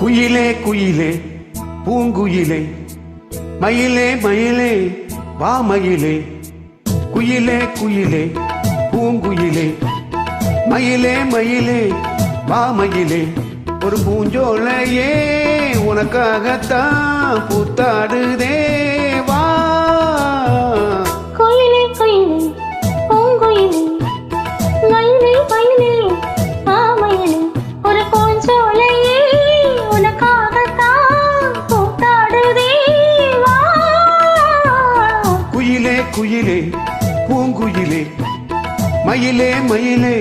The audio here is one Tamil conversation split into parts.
குயிலே குயிலே பூங்குயிலே மயிலே மயிலே வா மயிலே. குயிலே குயிலே பூங்குயிலே. மயிலே மயிலே வா மயிலே. ஒரு பூஞ்சோலையே உனக்காகத்தான் பூத்தாடுதே. குயிலே குயிலே பூங்குயிலே. மயிலே மயிலே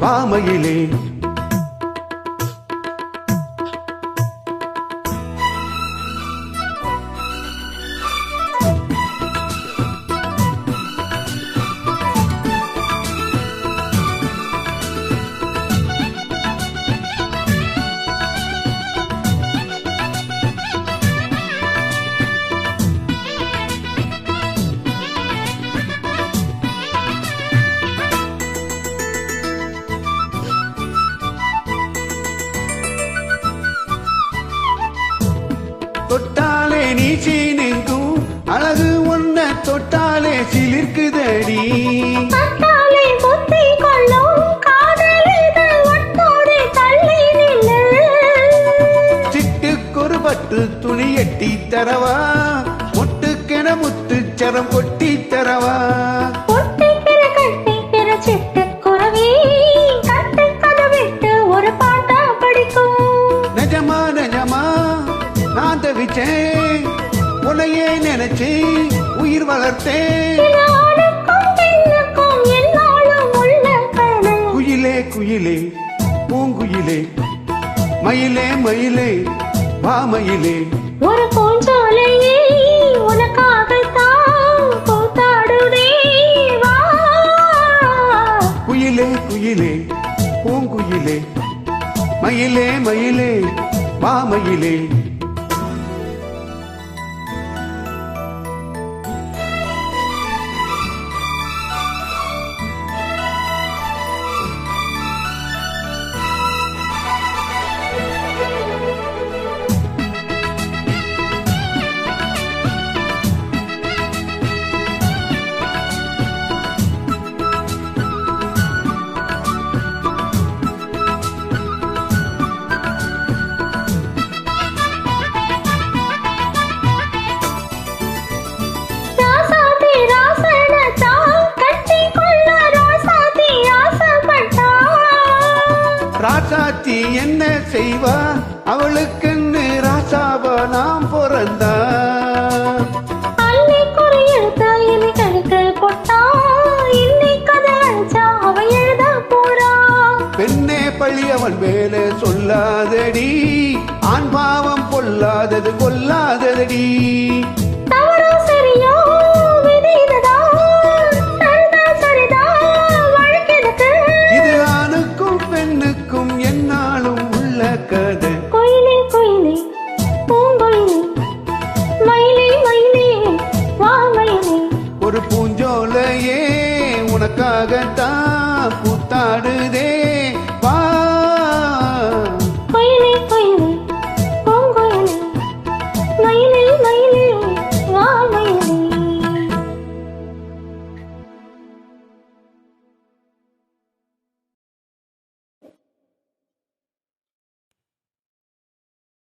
வா சீனெங்கும் அழகு ஒன்ன தொட்டாலே சிலிர்க்குதடி. சிட்டுக்கொரு பட்டு துணி எட்டி தரவா? முட்டுக்கென முத்துச்சரம் கொட்டி தரவா? நினைச்சு உயிர் வளர்த்தேன். குயிலே குயிலே பூங்குயிலே மயிலே மயிலே வா மயிலே ஒரு பூஞ்சோலையே குயிலே குயிலே பூங்குயிலே மயிலே மயிலே வா மயிலே அழிச்சா அவ எழுத போறா. பெண்ணே பழி அவன் மேலே சொல்லாதடி ஆண் பாவம் பொல்லாதது கொல்லாததடி